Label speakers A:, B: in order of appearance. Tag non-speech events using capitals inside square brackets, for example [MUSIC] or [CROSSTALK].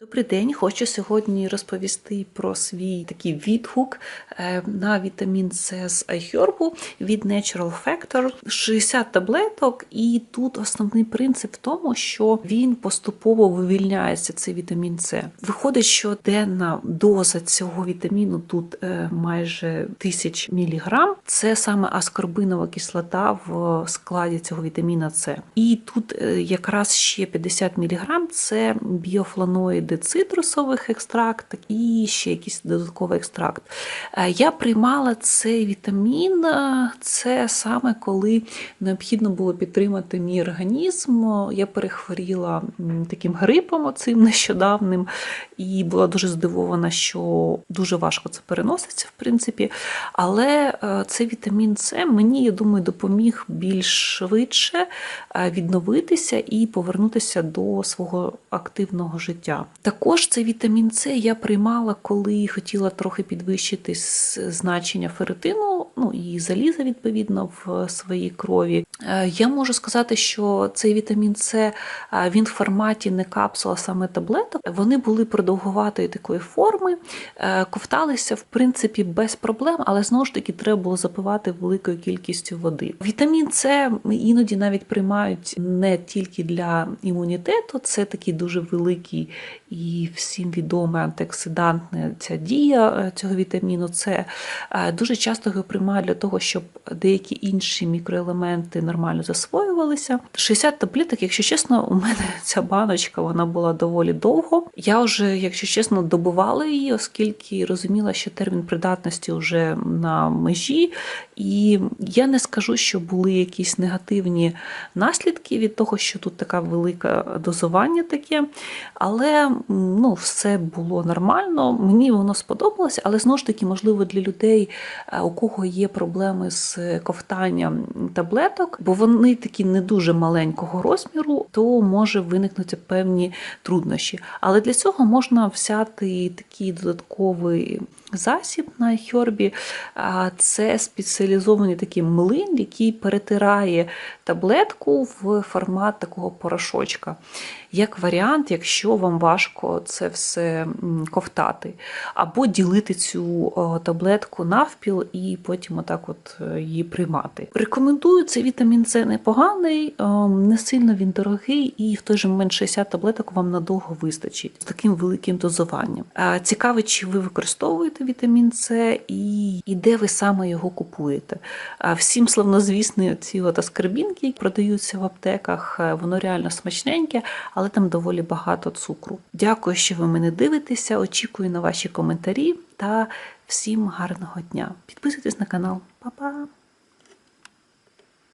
A: Добрий день, хочу сьогодні розповісти про свій такий відгук е, на вітамін С з iHerb від Natural Factor. 60 таблеток, і тут основний принцип в тому, що він поступово вивільняється, цей вітамін С. Виходить, що денна доза цього вітаміну тут е, майже 1000 мг. Це саме аскорбинова кислота в складі цього вітаміна С. І тут е, якраз ще 50 мг це біофланоїди цитрусових екстрактів і ще якийсь додатковий екстракт. Е, Я приймала цей вітамін, е, це саме коли необхідно було підтримати мій організм. Я перехворіла таким грипом оцим нещодавним, і була дуже здивована, що дуже важко це переноситься, в принципі. Але е, цей вітамін С мені, я думаю, допоміг більш швидше відновитися і повернутися до свого активного життя. Також цей вітамін С я приймала, коли хотіла трохи підвищити значення ферритину, ну і заліза, відповідно, в своїй крові. Е, Я можу сказати, що цей вітамін С е, він в форматі не капсула, а саме таблеток. Вони були продовгуватої такої форми, е, ковталися в принципі без проблем, але знову ж таки треба було запивати великою кількістю води. Вітамін С іноді навіть приймають не тільки для імунітету, це такий дуже великий і всім відомий антиоксидантна ця дія е, цього вітаміну С. Е, Дуже часто його приймають для того, щоб деякі інші мікроелементи нормально засвоювалися. 60 таблеток, якщо чесно, у мене [LAUGHS] ця баночка вона була доволі довго. Я вже, якщо чесно, добувала її, оскільки розуміла, що термін придатності вже на межі. І я не скажу, що були якісь негативні наслідки від того, що тут така велика дозування таке. Але ну, все було нормально. Мені воно сподобалося, але знову ж таки, можливо, для людей, е, у кого є проблеми з ковтанням таблеток, бо вони такі не дуже маленького розміру, то може виникнути певні труднощі. Але для цього можна взяти такий додатковий засіб на хьорбі. Це спеціалізований такий млин, який перетирає таблетку в формат такого порошочка. Як варіант, якщо вам важко це все ковтати, або ділити цю таблетку навпіл і потім отак от е, її приймати. Рекомендую цей вітамін С непоганий, ем, не сильно він дорогий, і в той же момент 60 таблеток вам надовго вистачить з таким великим дозуванням. Е, Цікаво, чи ви використовуєте вітамін С і, і де ви саме його купуєте. А Всім славнозвісні ці от аскарбінки, які продаються в аптеках, е, воно реально смачненьке, але там доволі багато цукру. Дякую, що ви мене дивитеся. Очікую на ваші коментарі та всім гарного дня. Підписуйтесь на канал. Па-па!